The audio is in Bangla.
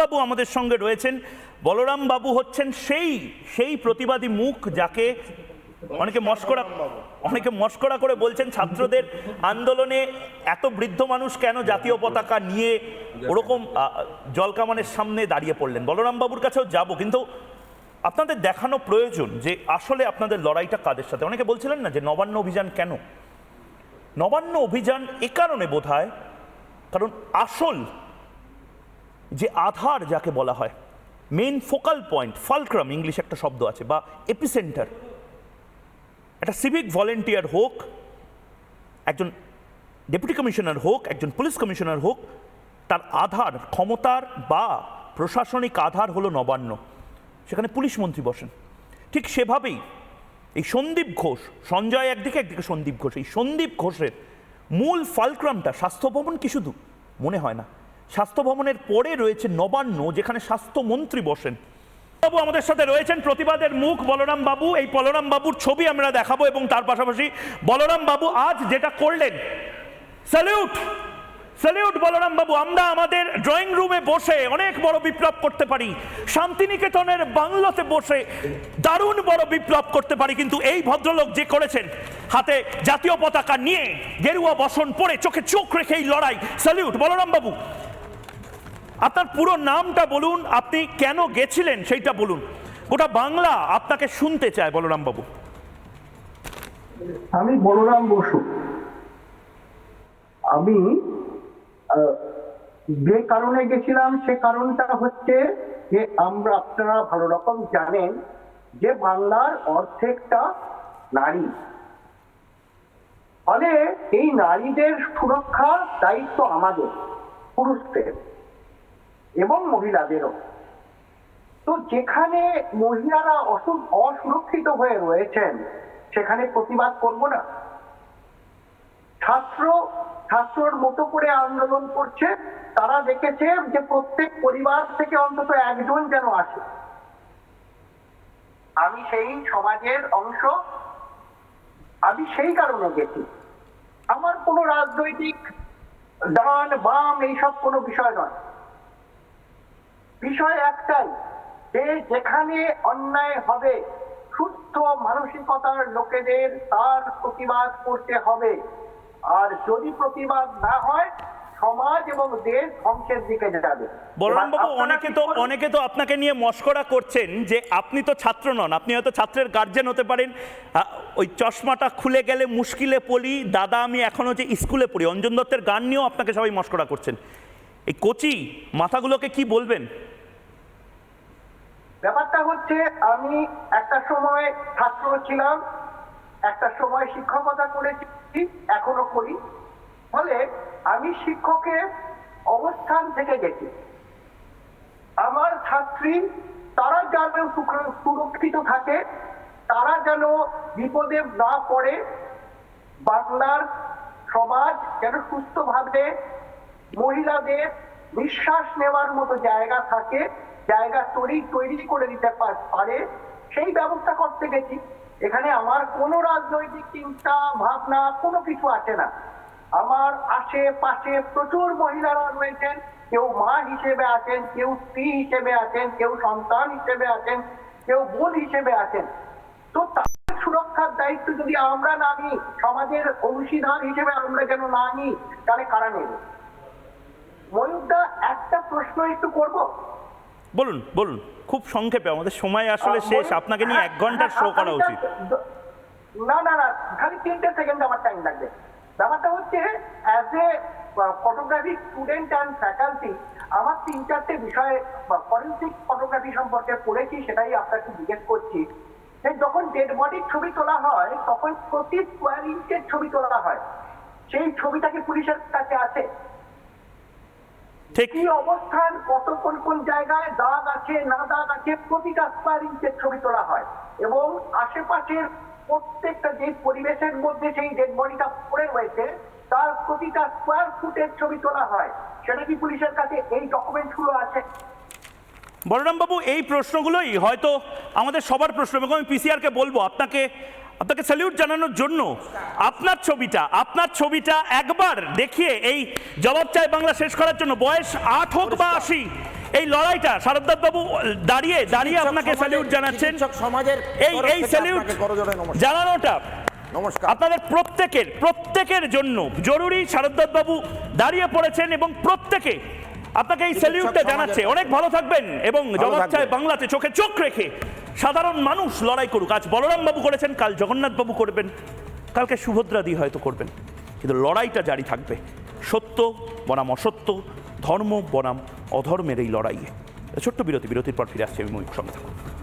বাবু আমাদের সঙ্গে রয়েছেন। বলরাম বাবু হচ্ছেন সেই সেই প্রতিবাদী মুখ যাকে অনেকে মস্করা অনেকে মস্করা করে বলছেন ছাত্রদের আন্দোলনে এত বৃদ্ধ মানুষ কেন জাতীয় পতাকা নিয়ে ওরকম জলকামানের সামনে দাঁড়িয়ে পড়লেন। বলরাম বাবুর কাছেও যাব, কিন্তু আপনাদের দেখানো প্রয়োজন যে আসলে আপনাদের লড়াইটা কাদের সাথে? অনেকে বলছিলেন না যে নবান্ন অভিযান কেন? নবান্ন অভিযান এ কারণে বোধ কারণ আসল যে আধার যাকে বলা হয় main focal point fulcrum English একটা শব্দ আছে, বা এপিসেন্টার একটা সিভিক ভলেন্টিয়ার হোক, একজন ডেপুটি কমিশনার হোক, একজন পুলিশ কমিশনার হোক, তার আধার, ক্ষমতার বা প্রশাসনিক আধার হলো নবান্ন। সেখানে পুলিশ মন্ত্রী বসেন। ঠিক সেভাবেই এই সন্দীপ ঘোষ, সঞ্জয় একদিকে একদিকে সন্দীপ ঘোষ, এই সন্দীপ ঘোষের মূল ফালক্রামটা স্বাস্থ্য ভবন কি শুধু? মনে হয় না। স্বাস্থ্য ভবনের পরে রয়েছে নবান্ন, যেখানে স্বাস্থ্যমন্ত্রী বসেন। বাবু আমাদের সাথে রয়েছেন, প্রতিবাদের মুখ বলরাম বাবু। এই বলরাম বাবুর ছবি আমরা দেখাবো এবং তার পাশাপাশি বলরাম বাবু আজ যেটা করলেন স্যালিউট স্যালিউট বলরাম বাবু, আমরা আমাদের ড্রয়িং রুমে বসে অনেক বড় বিপ্লব করতে পারি। শান্তিনিকেতনের বাংলোতে বসে দারুণ বড় বিপ্লব করতে পারি, কিন্তু এই ভদ্রলোক যে করেছেন, হাতে জাতীয় পতাকা নিয়ে গেরুয়া বসন পরে চোখে চোখ রেখে এই লড়াই। স্যালিউট বলরাম বাবু। আপনার পুরো নামটা বলুন, আপনি কেন গেছিলেন সেইটা বলুন। গোটা বাংলা আপনাকে শুনতে চায় বলরাম বাবু আমি বলরাম বসু। আমি যে কারণে গেছিলাম সে কারণটা হচ্ছে যে আমরা, আপনারা ভালো রকম জানেন যে বাংলার অর্ধেকটা নারী। ফলে এই নারীদের সুরক্ষার দায়িত্ব আমাদের, পুরুষদের। এবং মহিলাদেরও। তো যেখানে মহিলারা অসুরক্ষিত হয়ে রয়েছেন, সেখানে প্রতিবাদ করব না। ছাত্র, ছাত্রর মতো করে আন্দোলন করছে, তারা দেখেছে যে প্রত্যেক পরিবার থেকে অন্তত একজন যেন আসে। আমি সেই সমাজের অংশ, আমি সেই কারণে গেছি। আমার কোনো রাজনৈতিক ডান বাম, এইসব কোনো বিষয় নয়। বিষয় একটাই যে যেখানে অন্যায় হবে সুস্থ মানসিকতার লোকেদের তার প্রতিবাদ করতে হবে। আর যদি প্রতিবাদ না হয় সমাজ এবং দেশ ধ্বংসের দিকে যাবে। বলরাম বাবু অনেকে তো অনেকে তো আপনাকে নিয়ে মস্করা করছেন যে আপনি তো ছাত্র নন আপনি হয়তো ছাত্রের গার্জেন হতে পারেন। ওই চশমাটা খুলে গেলে মুশকিলে পড়ি দাদা আমি এখনও যে স্কুলে পড়ি অঞ্জন দত্তের গান নিয়েও আপনাকে সবাই মস্করা করছেন। এই কোচি মাথাগুলোকে কি বলবেন? হচ্ছে আমি একটা সময় ছাত্র ছিলাম, একটা সময় শিক্ষকতা করেছি, এখনও করি। ফলে আমি শিক্ষকের অবস্থান থেকে গেছি। আমার ছাত্রী, তারা যেন সুরক্ষিত থাকে, তারা যেন বিপদে না পড়ে, বাংলার সমাজ যেন সুস্থভাবে, মহিলাদের নিঃশ্বাস নেওয়ার মতো জায়গা থাকে জায়গা তৈরি তৈরি করে দিতে পারে, সেই ব্যবস্থা করতে গেছি। এখানে আমার কোনো রাজনৈতিক চিন্তা, ভাবনা, কোনো কিছু আছে না। আমার আশেপাশে প্রচুর মহিলারা রয়েছেন, কেউ মা হিসেবে আছেন, কেউ স্ত্রী হিসেবে আছেন, কেউ সন্তান হিসেবে আছেন, কেউ বোন হিসেবে আছেন। তো তাদের সুরক্ষার দায়িত্ব যদি আমরা না নিই, সমাজের অংশীদার হিসেবে আমরা যেন না নিই, তাহলে কারা নেবে? ময়ূরদা একটা প্রশ্ন একটু করব? বলুন বলুন খুব সংক্ষেপে আমাদের সময় আসলে শেষ আপনাকে নিয়ে এক ঘণ্টার শো করা উচিত। না না না খালি তিনটে সেকেন্ড আমার টাইম লাগবে। ব্যাপারটা হচ্ছে as a photography student and faculty আমার তিন চারটে বিষয় ফরেন্সিক ফটোগ্রাফি সম্পর্কে পড়েছি সেটাই আপনাকে জিজ্ঞেস করছি। যখন ডেড বডির ছবি তোলা হয় তখন প্রতি স্কোয়ার ইঞ্চের ছবি তোলা হয়। সেই ছবিটাকে পুলিশের কাছে আছে? ঠিক। কি অবস্থান কত কোন কোন জায়গায় দাগ আছে না দাগ আছে প্রতিটা স্কোয়ার ইঞ্চের ছবি তোলা হয়। এবং আশেপাশের প্রত্যেকটা যে পরিবেশের মধ্যে সেই ডেড বডিটা পড়ে রয়েছে তার প্রতিটা স্কোয়ার ফুটের ছবি তোলা হয়। সেটা কি পুলিশের কাছে এই ডকুমেন্টগুলো আছে? বলরাম বাবু এই প্রশ্নগুলোই হয়তো আমাদের সবার প্রশ্ন এবং আমি পিসিআরকে বলব আপনাকে আপনাকে স্যালিউট জানানোর জন্য আপনার ছবিটা আপনার ছবিটা একবার দেখিয়ে এই জবাব চাই বাংলা শেষ করার জন্য। বয়স আট হোক বা আশি এই লড়াইটা শারদাত বাবু দাঁড়িয়ে দাঁড়িয়ে আপনাকে স্যালিউট জানাচ্ছেন। সমাজের এই এই স্যালিউট। জানানোটা নমস্কার। আপনাদের প্রত্যেকের প্রত্যেকের জন্য জরুরি। শারদাত বাবু দাঁড়িয়ে পড়েছেন এবং প্রত্যেকে আপনাকে এই স্যালিউটটা জানাচ্ছে। অনেক ভালো থাকবেন এবং জবাব চায় বাংলাতে। চোখে চোখ রেখে সাধারণ মানুষ লড়াই করুক। আজ বলরাম বাবু করেছেন, কাল জগন্নাথবাবু করবেন। কালকে সুভদ্রা দি হয়তো করবেন। কিন্তু লড়াইটা জারি থাকবে। সত্য বনাম অসত্য, ধর্ম বনাম অধর্মের এই লড়াইয়ে। ছোট্ট বিরতি, বিরতির পর ফিরে আসছি আমি ময়ূর সঙ্গে থাকুন।